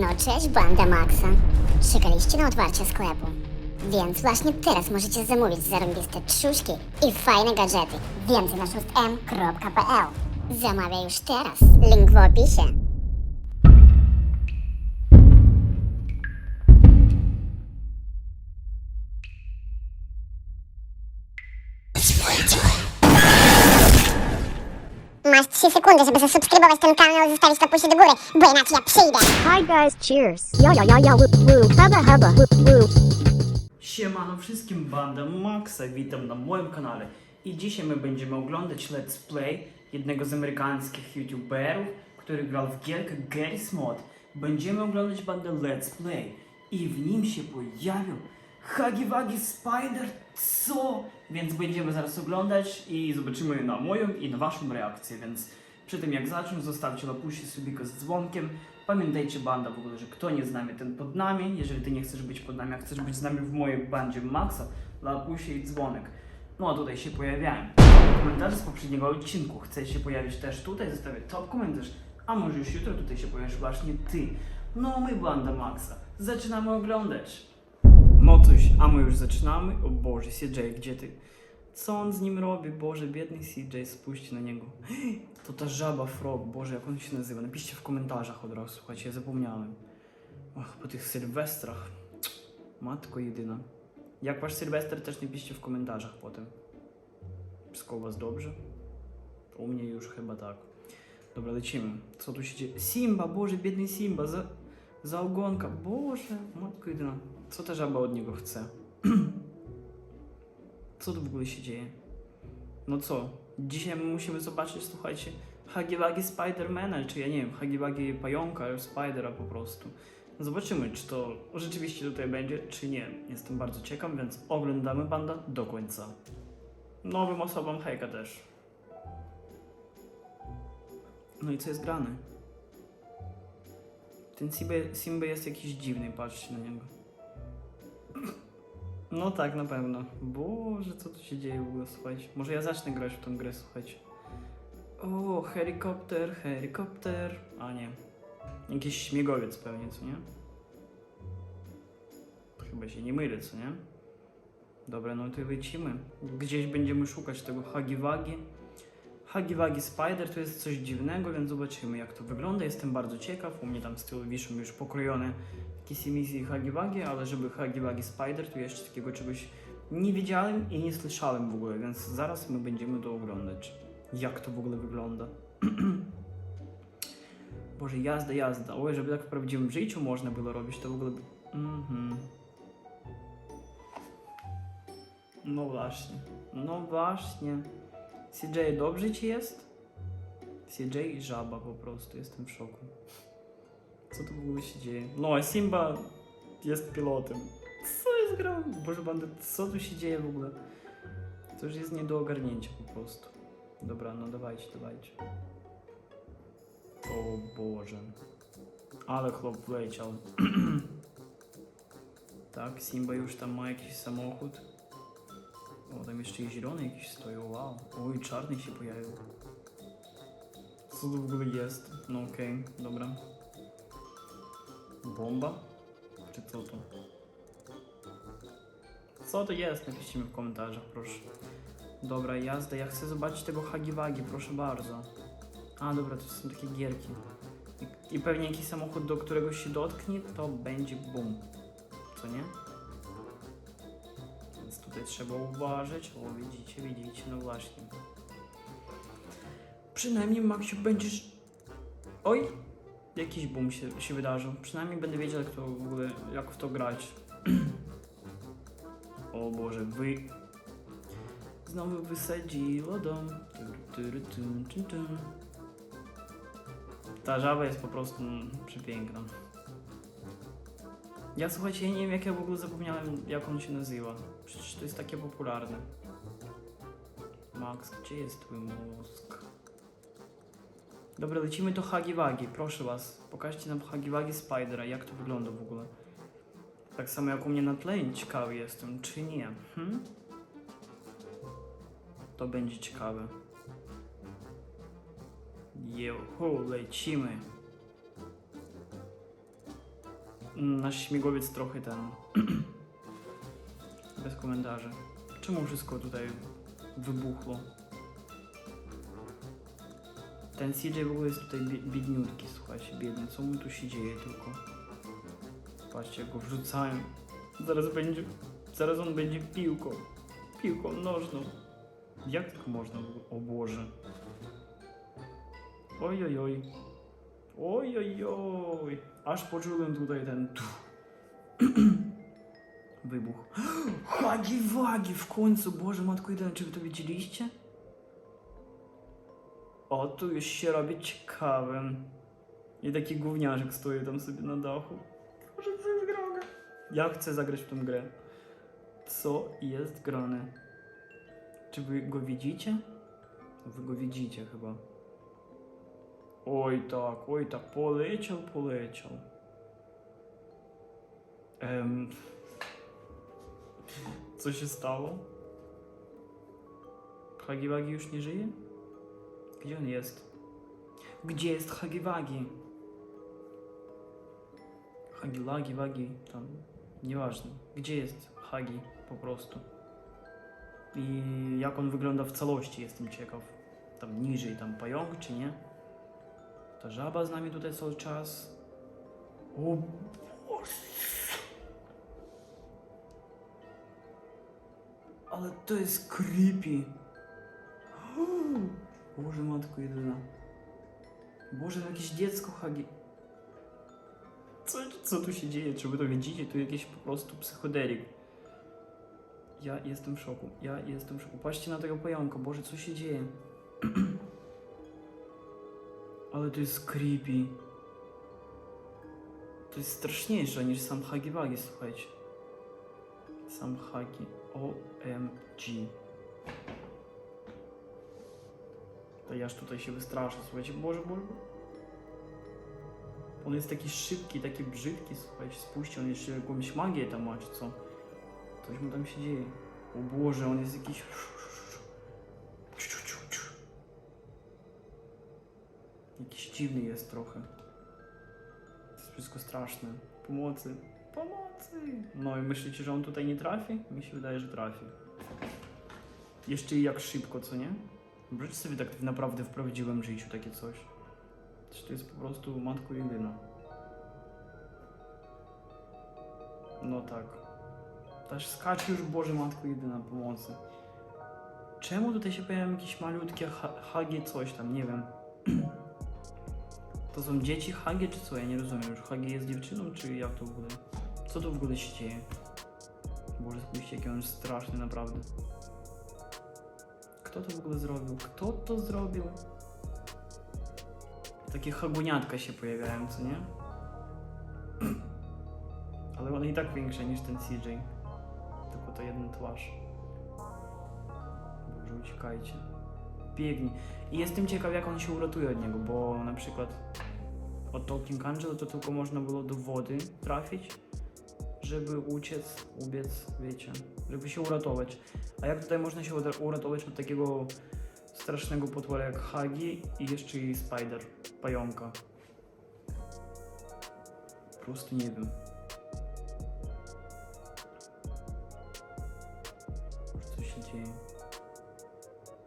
No cześć, banda Maxa. Czekaliście na otwarcie sklepu. Więc właśnie teraz możecie zamówić zarąbiste trzuszki i fajne gadżety. Więcej na 6m.pl Zamawiaj już teraz. Link w opisie. 3 sekundy, żeby zasubskrybować ten kanał i zostawić to pusie do góry, bo inaczej ja przyjdę. Hi guys, cheers. Yeah, yeah, yeah, yeah, woo, woo, hubba, hubba, woo, woo. Siemano wszystkim, banda Maxa, witam na moim kanale i dzisiaj my będziemy oglądać let's play jednego z amerykańskich youtuberów, który grał w gierkę Garry's Mod. Będziemy oglądać bandę let's play i w nim się pojawił Huggy Wuggy Spider, co? Więc będziemy zaraz oglądać i zobaczymy na moją i na waszą reakcję, więc przy tym jak zacząć zostawcie lapusie subika z dzwonkiem. Pamiętajcie banda w ogóle, że kto nie z nami, ten pod nami. Jeżeli ty nie chcesz być pod nami, a chcesz być z nami w mojej bandzie Maxa, lapusie i dzwonek. No a tutaj się pojawiają. Komentarze z poprzedniego odcinku. Chcesz się pojawić też tutaj, zostawię top komentarz. A może już jutro tutaj się pojawisz właśnie ty. No my banda Maxa. Zaczynamy oglądać. No a my już zaczynamy. O Boże, CJ, gdzie ty? Co on z nim robi? Boże, biedny CJ, spójrzcie na niego. To ta żaba Frog, Boże, jak on się nazywa? Napiszcie w komentarzach od razu, słuchajcie, ja zapomniałem. Ach, po tych sylwestrach. Matko jedyna. Jak wasz sylwester, też napiszcie w komentarzach potem. Wszystko u was dobrze? U mnie już chyba tak. Dobra, lecimy. Co tu się dzieje? Simba, Boże, biedny Simba, za, za ogonka. Boże, matko jedyna. Co ta żaba od niego chce? Co tu w ogóle się dzieje? No co? Dzisiaj my musimy zobaczyć, słuchajcie, Hagiwagi Spidermana, czy ja nie wiem, Hagiwagi Pająka, Spidera po prostu. Zobaczymy, czy to rzeczywiście tutaj będzie, czy nie. Jestem bardzo ciekaw, więc oglądamy banda do końca. Nowym osobom hejka też. No i co jest grane? Ten Simba, Simba jest jakiś dziwny, patrzcie na niego. No tak, na pewno. Boże, co tu się dzieje w ogóle, słuchajcie. Może ja zacznę grać w tą grę, słuchajcie. O, helikopter, helikopter. A nie. Jakiś śmiegowiec pewnie, co nie? Chyba się nie mylę, co nie? Dobra, no to lecimy. Gdzieś będziemy szukać tego Hagiwagi. Hagiwagi Spider to jest coś dziwnego, więc zobaczymy jak to wygląda. Jestem bardzo ciekaw. U mnie tam z tyłu wiszą już pokrojone jakieś emisje Hagiwagi, ale żeby Hagiwagi Spider, to jeszcze takiego czegoś nie widziałem i nie słyszałem w ogóle, więc zaraz my będziemy to oglądać. Jak to w ogóle wygląda. Boże, jazda, jazda. Oj, żeby tak w prawdziwym życiu można było robić, to w ogóle. Mhm. No właśnie. No właśnie. CJ, ci jest? CJ. Co tu w ogóle się dzieje? No, a Simba jest pilotem. Co jest grą? Boże bandy, co tu się dzieje w ogóle? To już jest nie do ogarnięcia po prostu. Dobra, no dawajcie, dawajcie. O Boże. Ale chłop wleciał. tak, Simba już tam ma jakiś samochód. O, tam jeszcze i zielony jakiś stoi, o, wow. Oj, czarny się pojawił. Co to w ogóle jest? No okej, dobra. Bomba? Czy co to? Co to jest? Napiszcie mi w komentarzach, proszę. Dobra, jazda. Ja chcę zobaczyć tego Hagiwagi, proszę bardzo. A, dobra, to są takie gierki. I, I pewnie jakiś samochód, do którego się dotknie, to będzie bum. Co nie? Tutaj trzeba uważać. O, widzicie, widzicie, no właśnie. Przynajmniej, Maksiu, będziesz... Oj! Jakiś boom się, się wydarzył. Przynajmniej będę wiedział, jak to w ogóle, jak w to grać. o Boże, wy... Znowu wysadziło dom. Ta żaba jest po prostu mm, przepiękna. Ja słuchajcie, ja nie wiem jak ja w ogóle zapomniałem jak on się nazywa. Przecież to jest takie popularne. Max, gdzie jest twój mózg? Dobra, lecimy do Hagiwagi, proszę was. Pokażcie nam Hagiwagi Spidera, jak to wygląda w ogóle. Tak samo jak u mnie na tle, ciekawy jestem, czy nie. Hmm? To będzie ciekawe. Jehu, lecimy. Nasz śmigłowiec trochę ten... Bez komentarzy. Czemu wszystko tutaj wybuchło? Ten CJ w ogóle jest tutaj bie- biedniutki, słuchajcie, biedny. Co mu tu się dzieje tylko? Patrzcie, go wrzucałem. Zaraz będzie... Zaraz on będzie piłką. Piłką nożną. Jak tak można? O Boże. Oj, oj, oj. Oj, oj, oj. Aż poczułem tutaj ten tu. Wybuch. Hagi wagi w końcu. Boże, matko jedyna, czy wy to widzieliście? O, tu już się robi ciekawym. I taki gówniarzek stoi tam sobie na dachu. Boże, co jest grane? Ja chcę zagrać w tę grę. Co jest grane? Czy wy go widzicie? Wy go widzicie chyba. Oj tak, oj tak, poleciał, poleciał. Em, co się stało? Hagiwagi już nie żyje? Gdzie on jest? Gdzie jest Hagiwagi? Hagilagi, Wagi, tam, nieważne. Gdzie jest Hagi po prostu? I jak on wygląda w całości, jestem ciekaw. Tam niżej, tam pająk, czy nie? Ta żaba z nami tutaj cały czas. O Boże! Ale to jest creepy. Boże, matko jedyna. Boże, jakieś dziecko Hagi. Co, co tu się dzieje? Czy wy to widzicie? Tu jakiś po prostu psychodelik. Ja jestem w szoku. Ja jestem w szoku. Patrzcie na tego pająka. Boże, co się dzieje? Ale to jest creepy. To jest straszniejsze niż sam Hagi Wagi, słuchajcie. Sam Hagi. OMG. To ja aż tutaj się wystraszę, słuchajcie. Boże, Boże. On jest taki szybki, taki brzydki, słuchajcie. Spójrzcie, on jeszcze jakąś magię tam ma, czy co? Coś mu tam się dzieje. O Boże, on jest jakiś... Jakiś dziwny jest trochę. To jest wszystko straszne. Pomocy. Pomocy! No i myślicie, że on tutaj nie trafi? Mi się wydaje, że trafi. Jeszcze i jak szybko, co nie? Wyobraźcie sobie tak naprawdę w prawdziwym życiu takie coś. Czy to jest po prostu matko jedyna? No tak. Też skacze już Boże Matko jedyna pomocy. Czemu tutaj się pojawiają jakieś malutkie ha- hagie coś tam, nie wiem. To są dzieci hagie czy co? Ja nie rozumiem. Już hagie jest dziewczyną czy jak to w ogóle? Co tu w ogóle się dzieje? Boże, spójrzcie jaki on jest straszny naprawdę. Kto to w ogóle zrobił? Kto to zrobił? Takie haguniatka się pojawiają, co nie? Ale one i tak większe niż ten CJ. Tylko to jeden twarz. Boże, uciekajcie. Biegnij. I jestem ciekaw, jak on się uratuje od niego, bo na przykład od Talking Angel to tylko można było do wody trafić, żeby uciec, ubiec, wiecie, żeby się uratować. A jak tutaj można się ura- uratować od takiego strasznego potwora jak Hagi i jeszcze i Spider, pająka? Po prostu nie wiem.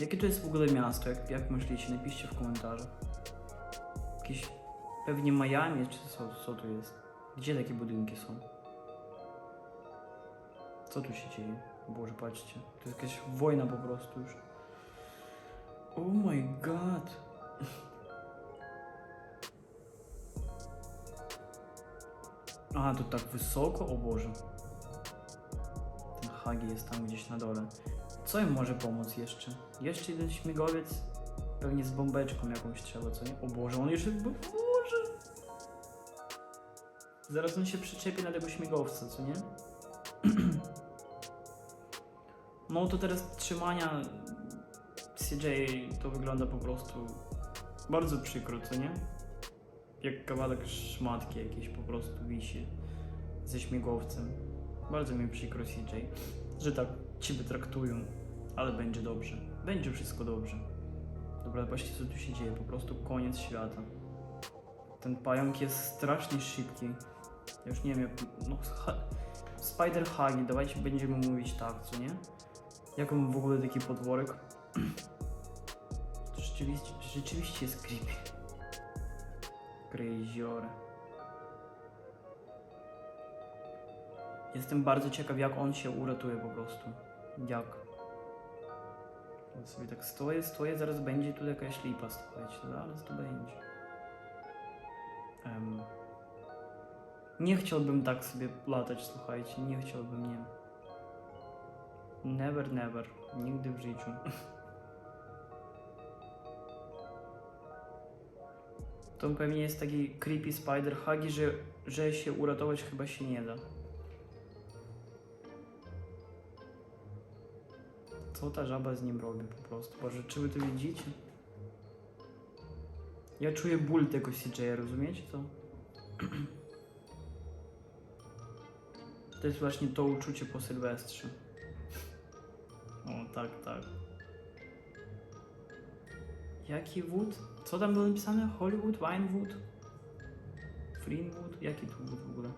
Jakie to jest w ogóle miasto? Jak, jak myślicie? Napiszcie w komentarzach. Jakieś pewnie Miami, czy co, co tu jest? Gdzie takie budynki są? Co tu się dzieje? Boże, patrzcie. To jest jakaś wojna po prostu już. Oh my god. A, to tak wysoko? O Boże. Ten Hagi jest tam gdzieś na dole. Co im może pomóc jeszcze? Jeszcze jeden śmigłowiec? Pewnie z bombeczką jakąś trzeba, co nie? O Boże, on jeszcze... O Boże! Zaraz on się przyczepi na tego śmigłowca, co nie? No to teraz trzymania CJ to wygląda po prostu bardzo przykro, co nie? Jak kawałek szmatki jakiejś po prostu wisi ze śmigłowcem. Bardzo mi przykro CJ, że tak ciebie traktują, ale będzie dobrze. Będzie wszystko dobrze. Dobra, patrzcie co tu się dzieje, po prostu koniec świata. Ten pająk jest strasznie szybki. Ja już nie wiem jak... No, ha... Spider Hagi, dawajcie będziemy mówić tak, co nie? Jak on w ogóle taki podworek? To rzeczywiście, rzeczywiście jest creepy. Crazior. Jestem bardzo ciekaw jak on się uratuje po prostu. Jak? Ja sobie tak stoję, stoję, zaraz będzie tu jakaś lipa, słuchajcie, zaraz to będzie. Em, nie chciałbym tak sobie latać, słuchajcie, nie chciałbym, nie. Never, never, nigdy w życiu. To pewnie jest taki creepy spider hagi, że, że się uratować chyba się nie da. Co ta żaba z nim robi po prostu? Boże, czy wy to widzicie? Ja czuję ból tego CJ, rozumiecie to? To jest właśnie to uczucie po Sylwestrze. O, tak, tak. Jaki wood? Co tam było napisane? Hollywood? Winewood? Greenwood? Jaki tu wood w ogóle?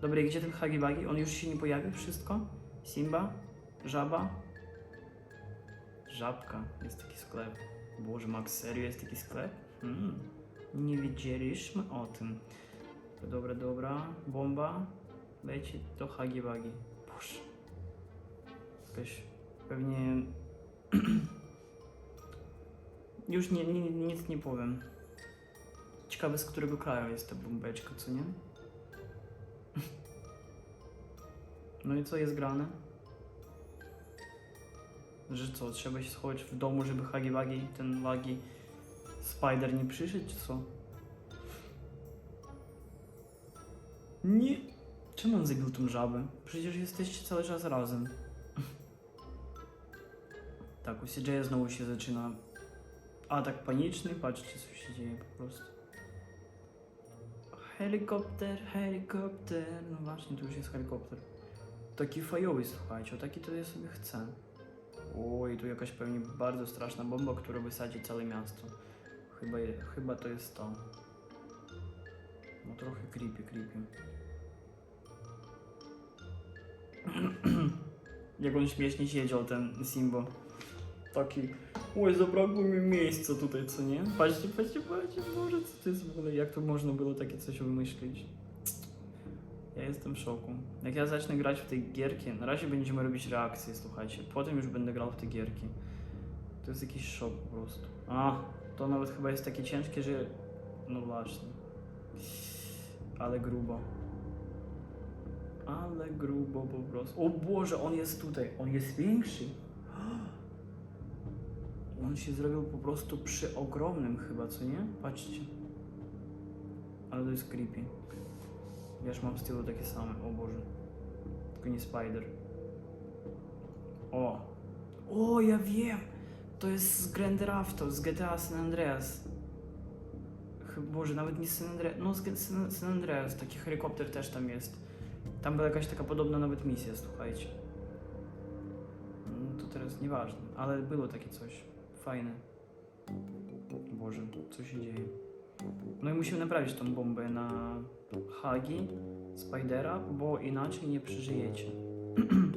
Dobra, gdzie ten Buggy? On już się nie pojawi? Wszystko? Simba? Żaba? Żabka. Jest taki sklep. Boże, Max, serio jest taki sklep? Hmm. Nie wiedzieliśmy o tym. Dobra, dobra. Bomba. Leci do Huggy Buggy. Boże. Jakaś pewnie... Już nie, nie, nic nie powiem. Ciekawe z którego kraju jest ta bombeczka, co nie? No i co jest grane? Że co, trzeba się schować w domu, żeby Hagi Wagi, ten Wagi Spider nie przyszedł, czy co? Nie. Czemu on zabił tą żabę? Przecież jesteście cały czas razem. tak, u CJ znowu się zaczyna atak paniczny. Patrzcie, co się dzieje po prostu. Helikopter, helikopter. No właśnie, tu już jest helikopter. Taki fajowy, słuchajcie, o taki to ja sobie chcę. Oj, tu jakaś pewnie bardzo straszna bomba, która wysadzi całe miasto. Chyba, chyba to jest to. No trochę creepy, creepy. Jak on śmiesznie siedział, ten Simbo. Taki, oj, zabrakło mi miejsca tutaj, co nie? Patrzcie, patrzcie, patrzcie, Boże, co to jest w ogóle, jak to można było takie coś wymyślić? Ja jestem w szoku. Jak ja zacznę grać w tej gierki, na razie będziemy robić reakcje, słuchajcie. Potem już będę grał w te gierki. To jest jakiś szok po prostu. A, to nawet chyba jest takie ciężkie, że... No właśnie. Ale grubo. Ale grubo po prostu. O Boże, on jest tutaj. On jest większy. On się zrobił po prostu przy ogromnym chyba, co nie? Patrzcie. Ale to jest creepy. Już mam z tyłu takie same, o Boże. Tylko nie Spider. O! O, ja wiem! To jest z Grand Theft Auto, z GTA San Andreas. Chyba, Boże, nawet nie San Andreas, no z San, San Andreas, taki helikopter też tam jest. Tam była jakaś taka podobna nawet misja, słuchajcie. No to teraz nieważne, ale było takie coś. Fajne. Boże, co się dzieje? No i musimy naprawić tą bombę na Hagi, Spidera, bo inaczej nie przeżyjecie.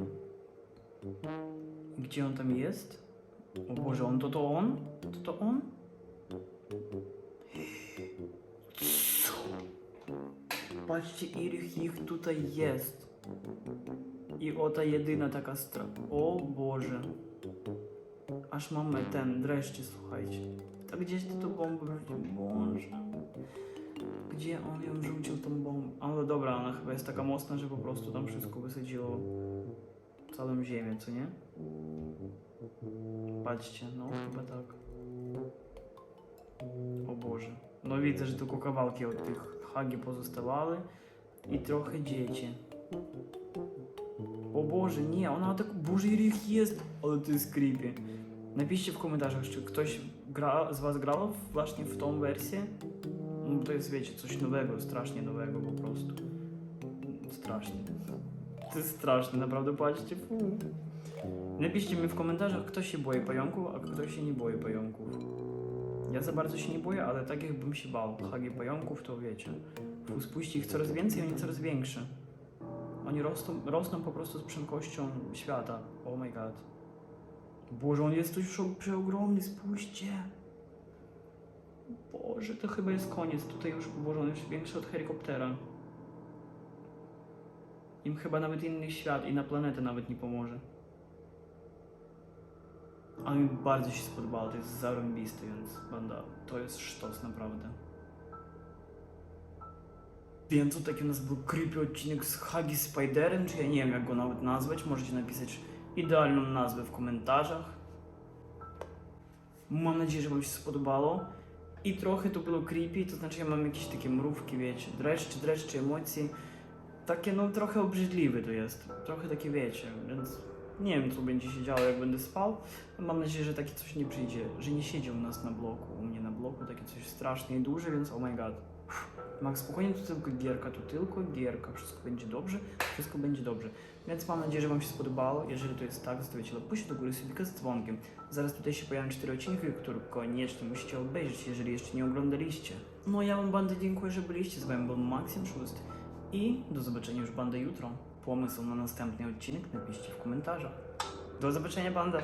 Gdzie on tam jest? O Boże, on to to on? To to on? Patrzcie, ile ich tutaj jest. I oto jedyna taka stra... O Boże. Aż mamy ten dreszcze, słuchajcie. To gdzieś ty tu bombę wrzucił? Boże. Gdzie on ją rzucił tą bombę? Ale dobra, ona chyba jest taka mocna, że po prostu tam wszystko wysadziło całą ziemię, co nie? Patrzcie, no chyba tak. O Boże. No widzę, że tylko kawałki od tych hagi pozostawały i trochę dzieci. O Boże, nie, ona tak... Boże, ile ich jest! Ale to jest creepy. Napiszcie w komentarzach, czy ktoś gra, z was grał właśnie w tą wersję? No to jest, wiecie, coś nowego, strasznie nowego po prostu. Strasznie. To jest straszne, naprawdę patrzcie. Fu. Napiszcie mi w komentarzach, kto się boi pająków, a kto się nie boi pająków. Ja za bardzo się nie boję, ale tak jakbym się bał. Hagi pająków to wiecie. Puści ich coraz więcej, oni coraz większe. Oni rosną, rosną po prostu z prędkością świata. Oh my god. Boże, on jest już przeogromny, spójrzcie. Boże, to chyba jest koniec. Tutaj już, Boże, on jest większy od helikoptera. Im chyba nawet inny świat i na planetę nawet nie pomoże. Ale mi bardzo się spodobało, to jest zarąbisty, więc banda, to jest sztos naprawdę. Wiem, co taki u nas był creepy odcinek z Hagi Spiderem, czy ja nie wiem jak go nawet nazwać, możecie napisać idealną nazwę w komentarzach. Mam nadzieję, że wam się spodobało. I trochę to było creepy, to znaczy ja mam jakieś takie mrówki, wiecie, dreszcze, dreszcze emocji. Takie no trochę obrzydliwe to jest, trochę takie wiecie, więc nie wiem co będzie się działo jak będę spał. Mam nadzieję, że takie coś nie przyjdzie, że nie siedzi u nas na bloku, u mnie na bloku, takie coś straszne i duże, więc oh my god. Max, spokojnie, to tylko gierka, to tylko gierka, wszystko będzie dobrze, wszystko będzie dobrze. Więc mam nadzieję, że Wam się spodobało. Jeżeli to jest tak, zostawicie lapusie do góry subika z dzwonkiem. Zaraz tutaj się pojawią cztery odcinki, które koniecznie musicie obejrzeć, jeżeli jeszcze nie oglądaliście. No ja Wam bandy dziękuję, że byliście. Z Wami był Maxim Szóst i do zobaczenia już bandę jutro. Pomysł na następny odcinek napiszcie w komentarzach. Do zobaczenia banda!